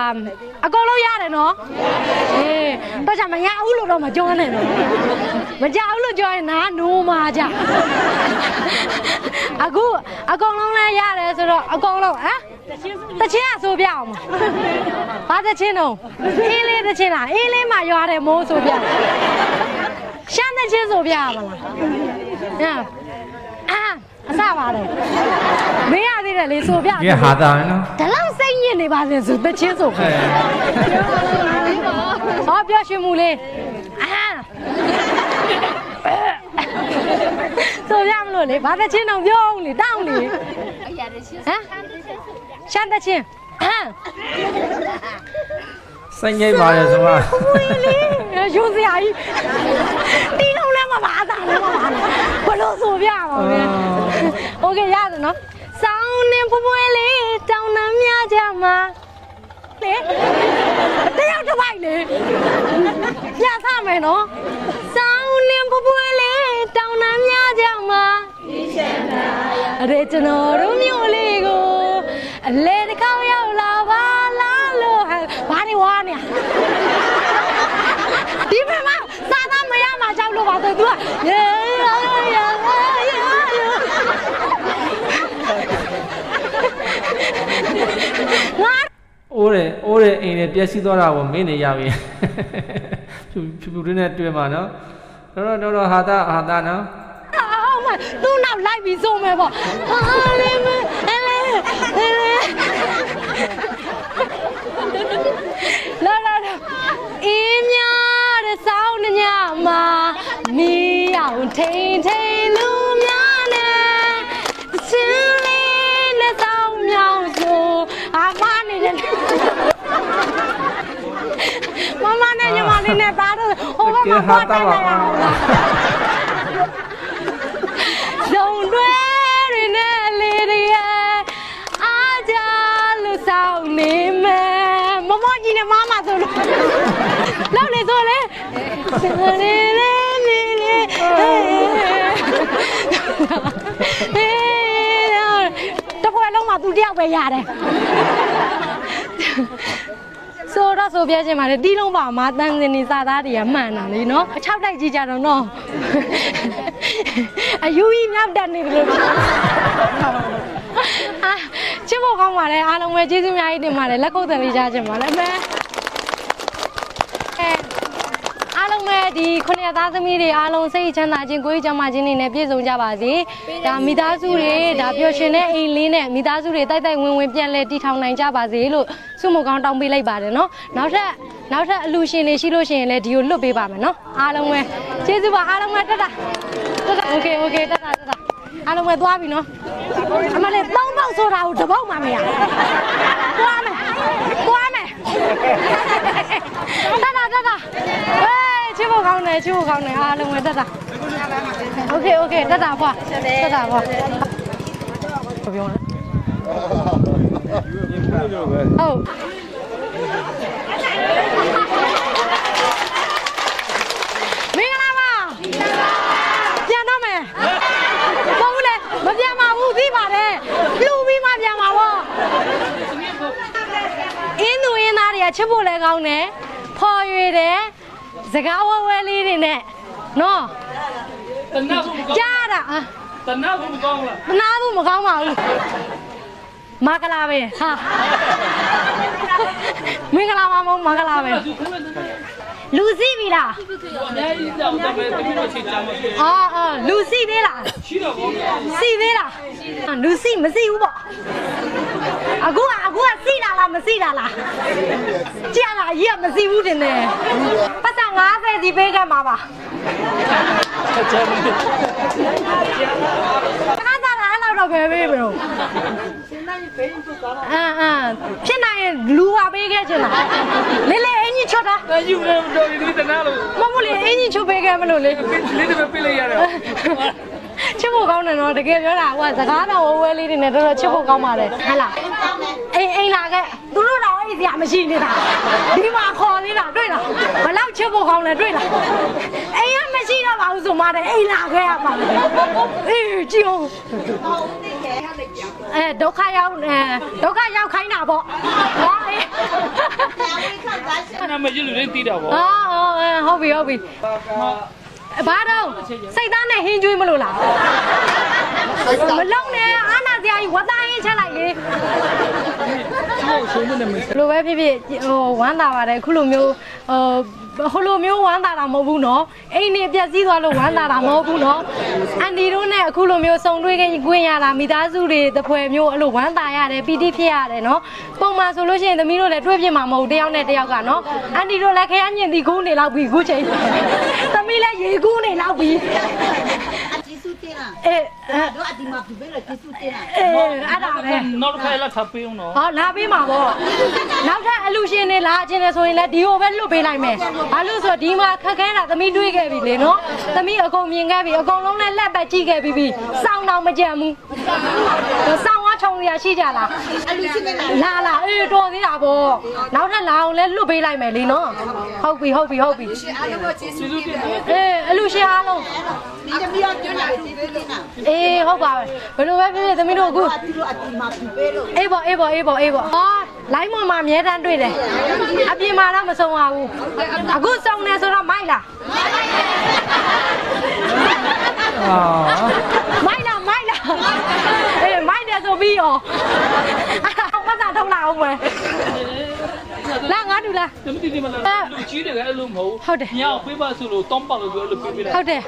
အမ်အကုန်လုံးရတယ်နော်အေးတော့ကြမရဘူးလို့တော့မပြောနဲ့နော်မကြဘူးလို့ပြောရင်နားနိုးမှာကြအခုအကုန်လုံးလည်းရတယ်ဆိုတော့အကုန်လုံးဟမ်တချင်းကဆိုပြအောင်ပါဘာတချင်းတော့အေးလေးတချင်းလားအေးလေးမှရွာတယ်မိုးဆိုပြရှမ်းတချင်းဆိုပြရမလားဟမ်အာအစပါတယ်မင်းရသေးတယ်လေဆိုပြဒီကဟာတာနော်ဒါလောက် စိတ်ညစ်နေပါစေဆိုတချင်းဆို အဲ ဟောပြောရှင်မူလေးအာဆိုရမလို့လေဘာတချင်းတော့ပြောအောင်လေတောင်းလေဟမ်ရှမ်းတချင်းဟမ် စိတ်ငိမ့်ပါလေဆိုမှ ဝီလေးရုံးစရာကြီးတီးလုံးလည်းမပါတာလည်းမပါနဲ့ဘလို့ဆိုပြပါမယ်โอเคရတယ်နော် စောင်းနေပွပွလေးတောင်းနှမ်းများကြမှာလေတယောက်တစ်ပိုက်လေပြသမယ်နော်စောင်းနေပွပွလေးတောင်းနှမ်းများကြမှာအဲ့ကျွန်တော်တို့မျိုးလေးကိုအလေတစ်ခေါက်ရောက်လာပါလားလို့ဟဲ့ဘာနေဝါနေဒီမှာမစားသားမရမှာကြောက်လို့ပါဆိုသူကရေရာရာရာငါ အိုးတယ်အိုးတယ်အိမ်နဲ့ပျ က်စီးသွားတာကိုမင်းနေရပြီဖြူဖြူဖြူလေးနဲ့တွေ့မှာနော်တော့တော့တော့ဟာတာဟာတာနော်အောင်မသူ့နောက်လိုက်ပြီးစုံမယ်ပေါ့ဟာလေမအဲလေအဲလေလာလာလာအင်းများတဲ့စောင်းညမှာမီးအောင်ထိန်ထိန် နဲ့ညီမလေးနဲ့သားတော့ဟိုဘက်မှာသွားတိုက်လိုက်ရအောင်လားဇုံတွေတွေနဲ့အလေးတွေရဲ့အားကြလို့စောင်းနေမယ်မမကြီးနဲ့မမဆိုလို့လောက်နေဆိုလေစနေလေးလေးလေးဟေးတပွဲလုံးမှာသူတယောက်ပဲရတယ် ဆိုတော့ဆိုပြချင်ပါတယ်တီးလုံးပါမှာတန်းစင်နေစားသားတွေကမှန်တာလေနော်အချောက်တိုက်ကြည့်ကြတော့နော်အယူကြီးမြောက်တက်နေတယ်လို့အာချစ်ဖို့ကောင်းပါတယ်အားလုံးပဲကျေးဇူးအများကြီးတင်ပါတယ်လက်ကုပ်တန်လေးကြားချင်ပါတယ်အမေအဲအားလုံးပဲဒီခုနှစ်သားသမီးတွေအားလုံးစိတ်ချမ်းသာခြင်းကိုယ်ကြီးချမ်းသာခြင်းတွေနဲ့ပြည့်စုံကြပါစေဒါမိသားစုတွေဒါပျော်ရွှင်တဲ့အိမ်လေးနဲ့မိသားစုတွေတိုက်တိုက်ဝင်ဝင်ပြန်လဲတည်ထောင်နိုင်ကြပါစေလို့ ဆုမကောင်းတောင်းပေးလိုက်ပါတယ်နော်နောက်ထပ်နောက်ထပ်အလူရှင်တွေရှိလို့ရှိရင်လည်းဒီကိုလွတ်ပေးပါမယ်နော်အားလုံးပဲကျေးဇူးပါအားလုံးပဲတက်တာတက်တာ okay okay တက်တာတက်တာအားလုံးပဲသွားပြီနော်အမလေး၃ပေါက်ဆိုတာကိုတစ်ပေါက်မှမရသွားမယ်သွားမယ်တက်တာတက်တာဟေးချစ်ဖို့ကောင်းတယ်ချစ်ဖို့ကောင်းတယ်အားလုံးပဲတက်တာ okay okay တက်တာဖွာတက်တာဖွာပြောလဲ ဟုတ်မင်္ဂလာပါပြန်တော့မယ်မဟုတ်ဘူးလေမပြန်ပါဘူးသိပါတယ်လှူပြီးမှပြန်ပါပေါ့အင်းသူအင်းသားတွေကချစ်ဖို့လည်းကောင်းတယ်ဖော်ရွေတယ်စကားဝဲဝဲလေးတွေနဲ့နော်တနတ်ဘူးမကောင်းကြားတာအာတနတ်ဘူးမကောင်းလားမနာဘူးမကောင်းပါဘူး မင်္ဂလာပဲဟာမင်္ဂလာပါမမင်္ဂလာပဲသူခွင့်မဲ့တနတ်လူစီပြီလားအများကြီးတောင်းတပဲတမီးတို့ချိန်ကြမှာဖြစ်အော်အော်လူစီသေးလားရှိတော့ဘောစီသေးလားလူစီမစီဘူးပေါ့အခုကအခုကစီတာလားမစီတာလားကြည့်ရလားအကြီးကမစီဘူးတင်တယ်ပတ်စံ90စီပေးခဲ့မှာပါချက်မင်းတခါစားတာအဲ့လောက်တော့ပဲပေးပြီတော့ အမ်အမ်ဖြစ်နိုင်ရင်လူပါပေးခဲ့ချင်လားလေးလေးအင်ကြီးချွတ်တာအယူရမတော်ဒီတနတ်လို့မမလေးအင်ကြီးချွတ်ပေးခဲ့မလို့လေလေးတပဲပြလိုက်ရတယ်ချစ်ဖို့ကောင်းတယ်နော်တကယ်ပြောတာဟိုကစကားတော်ဝဲဝဲလေးတွေနဲ့တော်တော်ချစ်ဖို့ကောင်းပါတယ်ဟဟလား အိမ်အိမ်လာခဲ့သူတို့တော့အဲ့ဒီစရာမရှိနေတာဒီမှာခေါ်နေတာတွေ့လားဘလောက်ချစ်ဖို့ကောင်းလဲတွေ့လားအိမ်ကမရှိတော့ပါဘူးဆိုမှတဲ့အိမ်လာခဲ့ရပါမယ်အေးကြည့်အောင်အဲဒုက္ခရောက်အဲဒုက္ခရောက်ခိုင်းတာပေါ့ဟောအေးနာမည်ကြီးလူတွေသိတာပေါ့အော်အော်အဲဟုတ်ပြီဟုတ်ပြီဘာတော့စိတ်သားနဲ့ဟင်းကျွေးမလို့လားမလုံးနဲ့အာနာစရာကြီးဝတ်သားဟင်းချက်လိုက်လေ ချင်းရှုံးမနေမဘလို့ပဲဖြစ်ဖြစ်ဟိုဝမ်းသာပါတယ်ခုလိုမျိုးဟိုဟိုလိုမျိုးဝမ်းသာတာမဟုတ်ဘူးနော်အိမ်နေပြက်စီးသွားလို့ဝမ်းသာတာမဟုတ်ဘူးနော်အန်ဒီတို့နဲ့အခုလိုမျိုးဆုံတွေ့ခင်ခွင့်ရတာမိသားစုတွေတပွဲမျိုးအဲ့လိုဝမ်းသာရတယ်ပီတိဖြစ်ရတယ်နော်ပုံမှန်ဆိုလို့ရှိရင်သမီးတို့လည်းတွေ့ဖြစ်မှာမဟုတ်တယောက်နဲ့တယောက်ကနော်အန်ဒီတို့လည်းခရမ်းညင်တီကူးနေလောက်ပြီခုချိန်သမီးလည်းရေကူးနေလောက်ပြီအ အဲ့တို့အဒီမှာပြပေးလို့ကျေးဇူးတင်လားအေးအဲ့ဒါပဲနောက်တစ်ခါလာထပ်ပေးအောင်နော်ဟောလာပေးမှာပေါ့နောက်ထပ်အလူရှင်တွေလာခြင်းလေဆိုရင်လည်းဒီကိုပဲလွတ်ပေးလိုက်မယ်ဘာလို့ဆိုဒီမှာခက်ခဲတာသမီးတွေးခဲ့ပြီလေနော်သမီးအကုန်မြင်ခဲ့ပြီအကုန်လုံးနဲ့လက်ပဲကြည့်ခဲ့ပြီးပြီစောင်းတော့မကြံဘူးစောင်း ဝါချုံရရှိကြလားအလူချင်းနဲ့လားလာလာအေးတော်သေးတာပေါ့နောက်ထပ်လာအောင်လဲလွတ်ပေးလိုက်မယ်လေနော်ဟုတ်ပြီဟုတ်ပြီဟုတ်ပြီအားလုံးကိုကျေးဇူးတင်တယ်အေးအလူရှင်အားလုံးဒီတမီးတို့လည်းကျေးဇူးတင်လားအေးဟုတ်ပါပဲဘယ်လိုပဲဖြစ်ဖြစ်သမီးတို့အခုအတူတို့အဒီမှာပြပေးလို့အေးပေါ့အေးပေါ့အေးပေါ့အေးပေါ့ဟာလိုင်းမမှာအမြဲတမ်းတွေ့တယ်အပြင်မှာတော့မဆုံးပါဘူးအခုစုံနေဆိုတော့မိုက်လားအာမိုက်လားမိုက်လားအေးမိုက်တယ်ဆို ပြီးရောအောင်မစားထုတ်လာအောင်မယ်လာငါတူလားတမတီတီမလားလူကြီးတယ်အဲ့လိုမဟုတ်ဟုတ်တယ်ညောင်ပေးပါဆိုလို့တောင်းပါလို့ပြောလို့ပေးပေးလိုက်ဟုတ်တယ်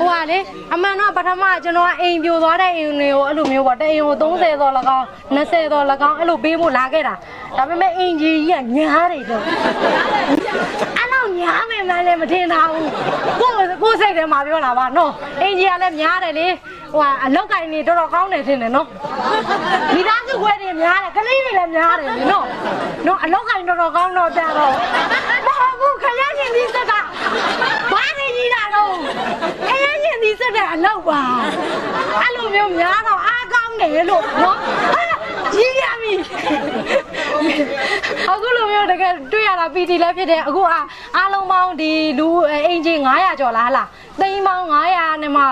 ဟိုကလေအမှန်တော့ပထမကျွန်တော်ကအိမ်ပြိုသွားတဲ့အိမ်တွေကိုအဲ့လိုမျိုးပေါ့တဲ့အိမ်ကို30တော့၎င်း20တော့၎င်းအဲ့လိုပေးဖို့လာခဲ့တာဒါပေမဲ့အင်ဂျီကြီးကညားတယ်တော့ အဲ့လောက်ညားမယ်မှလည်းမထင်တာဘူးကိုယ်ကိုယ်စိတ်ထဲမှာပြောတာပါနော်အင်ဂျီကလည်းများတယ်လေဟိုကအလောက်ကင်နေတော်တော်ကောင်းတယ်ထင်တယ်နော်မိသားစုခွဲတွေများတယ်ကလေးတွေလည်းများတယ်လေနော်နော်အလောက်ကင်တော်တော်ကောင်းတော့ကြတော့မဟုတ်ဘူးခရချင်းဒီစက်ကဘာနေကြီးတာတော့ခရချင်းဒီစက်တဲ့အလောက်ပါအဲ့လိုမျိုးများတော့အားကောင်းတယ်လို့နော် ကြီးရပြီအခုလိုမျိုးတကယ်တွေ့ရတာပီတီလည်းဖြစ်တယ်အခုအားအားလုံးပေါင်းဒီလူအင်ဂျင်900ကျော်လားဟလားသိန်းပေါင်း900နဲ့မှ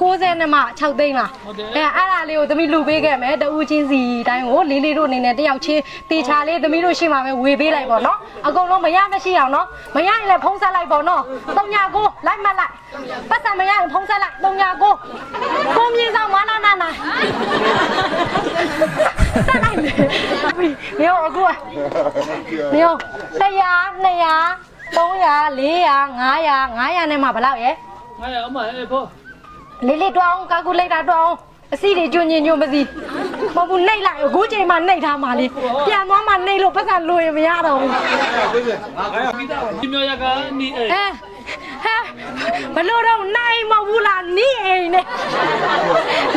60နဲ့မှ6သိန်းလားအဲအဲ့ဒါလေးကိုသမီးလူပေးခဲ့မယ်တဦးချင်းစီတိုင်းကိုလေးလေးတို့အနေနဲ့တယောက်ချင်းတေချာလေးသမီးတို့ရှိမှပဲဝေပေးလိုက်ပေါ့နော်အကုန်လုံးမရမရှိအောင်နော်မရရင်လည်းဖုံးဆက်လိုက်ပေါ့နော်39လိုက်မှတ်လိုက်ပတ်စံမရရင်ဖုံးဆက်လိုက်39ကိုမြင်းဆောင်မနာနာနာဆက်လိုက်နေရောအခုရော100 200 300 400 500 500နဲ့မှဘယ်လောက်ရဲ့ငါရအမအေးဖို့ လေးလေးတွအောင်ကာကူလိုက်တာတွအောင်အစီတွေကျွညင်ညွမသိမဟုတ်ဘူးနှိတ်လိုက်အခုချိန်မှနှိတ်ထားမှလေပြန်သွားမှနှိတ်လို့ပတ်စံလို့ရင်မရတော့ဘူးဒီမျိုးရကနီအေးဟဲဟဲဘလို့တော့နိုင်မဟုတ်ဘူးလားနီးအိမ်နဲ့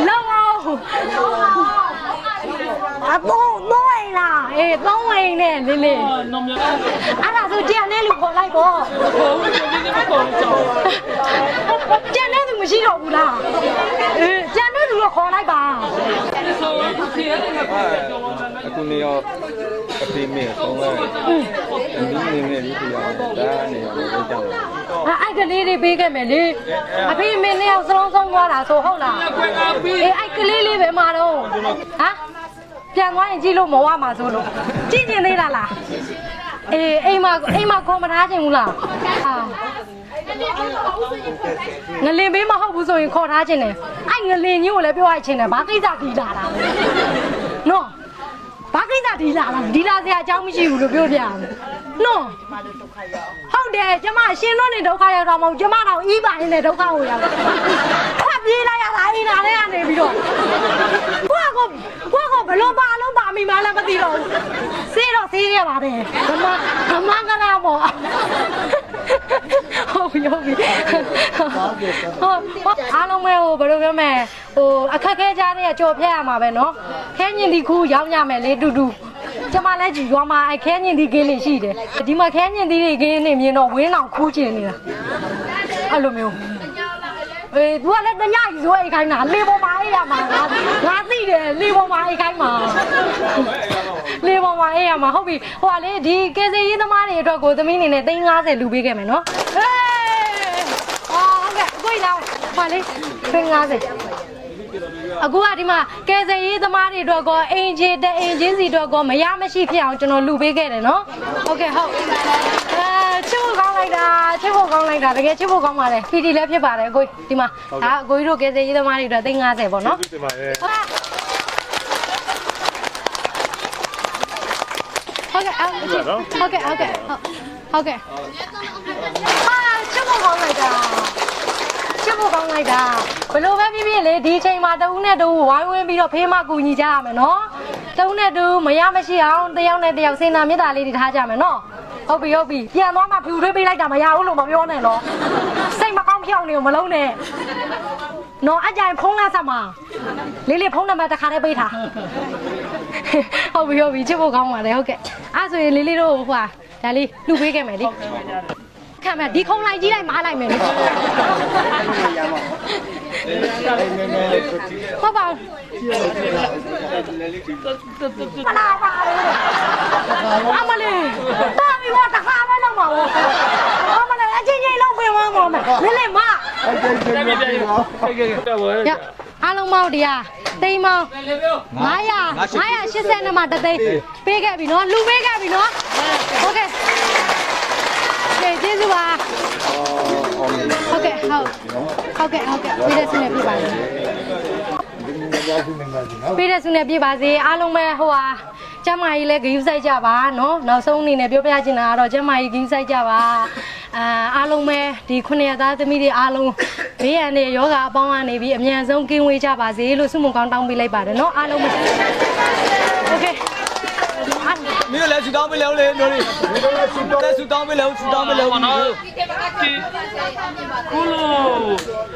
လောက်အောင် အတော့တော့အိမ်လားအေးတော့အိမ်နဲ့လေးလေးနော်မြောအဲ့ဒါဆိုကြံတဲ့လူခေါ်လိုက်ပေါ့ဟိုဒီဒီမပေါ်ကြောင်းကြံတဲ့သူမရှိတော့ဘူးလားအေးကြံတဲ့လူတော့ခေါ်လိုက်ပါဆိုခေရတယ်ငါပြောမှာအခုနေရောအဖေမေဆုံးလိုက်အမီးနေနေလေးပြရတယ်ဒါနေရောလည်းကြောက်တယ်အဲ့အဲ့ကလေးလေးပေးခဲ့မယ်လေအဖေမင်းနဲ့အောင်စလုံးဆုံးသွားတာဆိုဟုတ်လားကွယ်ကပြီးအေးအဲ့ကလေးလေးပဲမှာတော့ဟမ် ပြန်သွားရင်ကြည့်လို့မဝမှာဆိုလို့ကြည့်ကျင်သေးတာလားအေးအိမ်မှာအိမ်မှာခေါ်မထားချင်ဘူးလားဟာငလင်ပေးမဟုတ်ဘူးဆိုရင်ခေါ်ထားချင်တယ်အဲ့ငလင်ကြီးကိုလည်းပြောရချင်တယ်ဘာကိစ္စဒီလာတာလဲနော်ဘာကိစ္စဒီလာလားဒီလာစရာအကြောင်းမရှိဘူးလို့ပြောပြရမယ်နော်ဟုတ်တယ်ကျမရှင်တို့နေဒုက္ခရောက်တော့မဟုတ်ကျမတော့အီးပါနေဒုက္ခကိုရောက်ခွက်ပြေးလိုက်ရတာအိမ်နာထဲကနေပြီးတော့ကိုကကိုကိုက ဘလို့ပါလို့ပါမိမလည်းမသိတော့ဘူးစေးတော့စေးခဲ့ပါတယ်ဓမ္မဓမ္မကလာပေါ့ဟုတ်ပြီဟုတ်ပြီဟုတ်အားလုံးပဲဟိုဘယ်လိုပြောမလဲဟိုအခက်ခဲကြတဲ့ကြော်ဖြတ်ရမှာပဲเนาะခဲညင်ဒီခုရောက်ရမယ်လေတူတူကျမလည်းကြည်ရွာမှာအဲခဲညင်ဒီကင်းလေးရှိတယ်ဒီမှာခဲညင်ဒီလေးကင်းနေမြင်တော့ဝင်းအောင်ခူးချင်နေတာအဲ့လိုမျိုး အေး तू ကလည်းတညကြီးဆိုအိတ်ခိုင်းတာလေပေါ်မှာအိတ်ရမှာငါငါသိတယ်လေပေါ်မှာအိတ်ခိုင်းမှာလေပေါ်မှာအိတ်ရမှာဟုတ်ပြီဟိုကလေဒီကဲစေးရေးသမားတွေအတွက်ကိုသမီးအနေနဲ့350လူပေးခဲ့မယ်နော်ဟေးအော်ဟုတ်ကဲ့ကိုကြီးလာပါလေ350 အခုကဒီမှာကယ်ဆယ်ရေးသမားတွေအတွက်ကောအင်ဂျီတဲ့အင်ဂျင်စီအတွက်ကောမရမရှိဖြစ်အောင်ကျွန်တော်လူပေးခဲ့တယ်နော်ဟုတ်ကဲ့ဟုတ်အဲချစ်ဖို့ကောင်းလိုက်တာချစ်ဖို့ကောင်းလိုက်တာတကယ်ချစ်ဖို့ကောင်းပါလေပီတီလည်းဖြစ်ပါတယ်အကိုကြီးဒီမှာဒါအကိုကြီးတို့ကယ်ဆယ်ရေးသမားတွေအတွက်350ပေါ့နော်တင်ပါတယ်ဟုတ်ကဲ့ဟုတ်ကဲ့ဟုတ်ကဲ့ဟုတ်ကဲ့အာချစ်ဖို့ကောင်းလိုက်တာ ချစ်ဖို့ကောင်းလိုက်တာဘလို့ပဲဖြစ်ဖြစ်လေဒီအချိန်မှာတဦးနဲ့တဦးဝိုင်းဝန်းပြီးတော့ဖေးမကူညီကြရမယ်နော်တဦးနဲ့တဦးမရမရှိအောင်တယောက်နဲ့တယောက်စင်နာမေတ္တာလေးတွေထားကြမယ်နော်ဟုတ်ပြီဟုတ်ပြီပြန်သွားမှဖြူထွေးပေးလိုက်တာမရဘူးလို့မပြောနဲ့နော်စိတ်မကောင်းဖြောင်းနေကိုမလုံးနဲ့နော်အကြိုင်ဖုန်းလာဆက်မှာလေးလေးဖုန်းနံပါတ်တစ်ခါတည်းပေးထားဟုတ်ပြီဟုတ်ပြီချစ်ဖို့ကောင်းပါတယ်ဟုတ်ကဲ့အဲ့ဆိုရင်လေးလေးတို့ဟိုဟာဒါလေးလူပေးခဲ့မယ်လေ ခံမယ်ဒီခုံလိုက်ကြီးလိုက်မားလိုက်မယ်လေဟုတ်ပါမလာပါဘူးအမလေးတာမီဝတခါပဲလောက်ပါဘူးအမလေးအချင်းချင်းလောက်ပြင်မမောမယ်လေးလေးမကဲကဲကဲကဲဝဲရအားလုံးမောက်တရားတိမ်မောင်း900 980နဲ့မှတသိန်းပေးခဲ့ပြီနော်လူပေးခဲ့ပြီနော်ဟုတ်ကဲ့ ကဲကျေးဇူးပါဟုတ်ကဲ့ဟုတ်ဟုတ်ကဲ့ဟုတ်ကဲ့ပေးတဲ့ဆုနဲ့ပြပါမယ်ပေးတဲ့ဆုနဲ့ပြပါစေအားလုံးပဲဟိုဟာကျမကြီးလည်းဂယူးဆိုင်ကြပါနော်နောက်ဆုံးအနေနဲ့ပြောပြချင်တာကတော့ကျမကြီးဂယူးဆိုင်ကြပါအာအားလုံးပဲဒီခုနှစ်ရက်သားသမီးတွေအားလုံးဘေးရန်တွေယောဂအပေါင်းကနေပြီးအမြန်ဆုံးကင်းဝေးကြပါစေလို့ဆုမွန်ကောင်းတောင်းပေးလိုက်ပါတယ်နော်အားလုံးပဲโอเคအား မင်းလည်းဆူတောင်းမလဲလေတို့လေးမင်းလည်းဆူတောင်းမလဲဆူတောင်းမလဲဘောနော်ဒီခုလို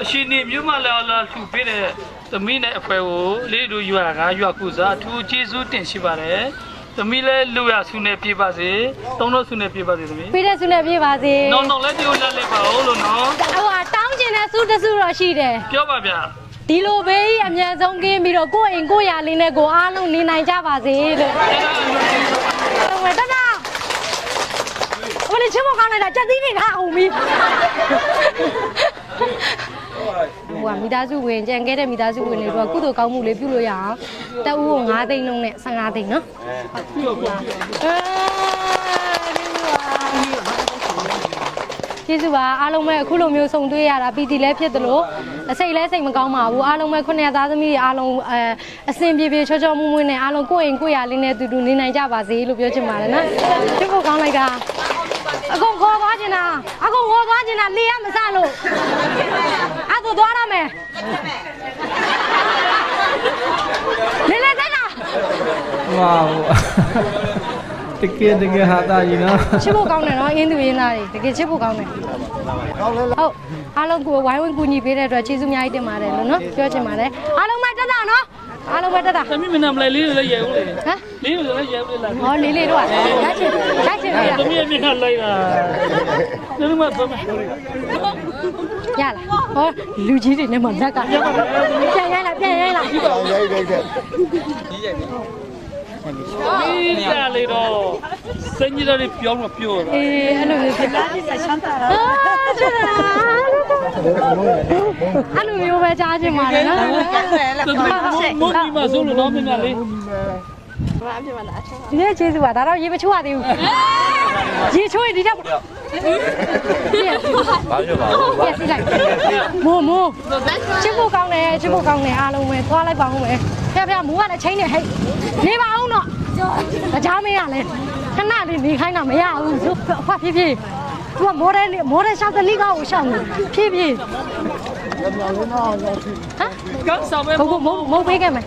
အရှင်နေမြို့မလာလာလှူပေးတဲ့သမီးနဲ့အဖွဲကိုလေးတို့ရွာကရွာကုစားအထူးကျေးဇူးတင်ရှိပါတယ်သမီးလည်းလူရဆုနဲ့ပြေပါစေတုံးတော့ဆုနဲ့ပြေပါစေသမီးပေးတဲ့ဆုနဲ့ပြပါစေနော်နော်လည်းဒီလိုလက်လိုက်ပါဦးလို့နော်ဟိုဟာတောင်းကျင်တဲ့ဆုတစ်ဆုတော့ရှိတယ်ပြောပါဗျာဒီလိုပဲအမြန်ဆုံးကင်းပြီးတော့ကိုယ့်အိမ်ကိုယ့်ယာလေးနဲ့ကိုယ်အားလုံးနေနိုင်ကြပါစေလို့ ဟုတ်မယ်တတဘယ်လိုချစ်မကောင်းလိုက်တာကြက်သီးတွေထားအောင်မီဟိုကမိသားစုဝင်ကြံခဲ့တဲ့မိသားစုဝင်တွေတော့ကုသိုလ်ကောင်းမှုလေးပြုလို့ရအောင်တအူးကို9သိန်းလုံးနဲ့15သိန်းနော်ကျေးဇူးပါအားလုံးပဲအခုလိုမျိုးစုံတွေ့ရတာပီတီလည်းဖြစ်တယ်လို့ အစိတ်လည်းစိတ်မကောင်းပါဘူးအားလုံးပဲခုနှစ်သားသမီးတွေအားလုံးအဲအစင်ပြေပြေချောချောမွေ့မွေ့နဲ့အားလုံးကိုယ့်အိမ်ကိုယ့်ယာလေးနဲ့တူတူနေနိုင်ကြပါစေလို့ပြောချင်ပါတယ်နော်ချစ်ဖို့ကောင်းလိုက်တာအကုန်ခေါ်သွားချင်တာအကုန်ခေါ်သွားချင်တာလေရမစလို့အဲ့ဒါသွားရမယ်လေလေတက်တာဝါး တကယ်တကယ်ဟာတာကြီးနော်ချစ်ဖို့ကောင်းတယ်နော်အင်းသူရင်းသားတွေတကယ်ချစ်ဖို့ကောင်းတယ်ဟုတ်အားလုံးကိုဝိုင်းဝန်းကူညီပေးတဲ့အတွက်ကျေးဇူးအများကြီးတင်ပါတယ်လို့နော်ပြောချင်ပါတယ်အားလုံးပဲတက်တာနော်အားလုံးပဲတက်တာသမီးမနာမလဲလေးလည်းရဲဦးလေဟမ်လေးလည်းရဲဦးလေလားဟောလေးလေးတို့ကရချင်ရချင်လေးလားသမီးအမြင်ကလိုက်တာသမီးမသမီးရလားဟောလူကြီးတွေနဲ့မှလက်ကပြန်ရိုက်လာပြန်ရိုက်လာဒီကြ လေတော့စင်ကြီးတွေပြောင်းမပြောတော့အေးအဲ့လိုမျိုးဖြစ်တာဒီဆက်ချမ်းသာတာအာချစ်တာအဲ့လိုမျိုးပဲကြားချင်ပါတယ်နော်သမီးမုန်းကြီးမဆိုလို့တော့မင်းကလေဒီနေ့ကျေးဇူးပါဒါတော့ရေမချိုးရသေးဘူးရေချိုးရင်ဒီထက်ဘာပြောပါဦးပြက်စီလိုက်မိုးမိုးချစ်ဖို့ကောင်းတယ်ချစ်ဖို့ကောင်းတယ်အားလုံးပဲသွားလိုက်ပါဦးမယ် ဖះဖះမိုးကလည်းချိန်နေဟဲ့နေပါအောင်တော့ကြားမင်းကလည်းခဏလေးနေခိုင်းတာမရဘူးသူဖဖြည်းဖြည်းသူကမိုးတဲ့မိုးတဲ့ရှောက်တလိကောက်ကိုရှောက်နေဖြည်းဖြည်းဟမ်ကောင်းဆောင်ပဲဘုတ်ဘုတ်မုတ်ပေးခဲ့မယ်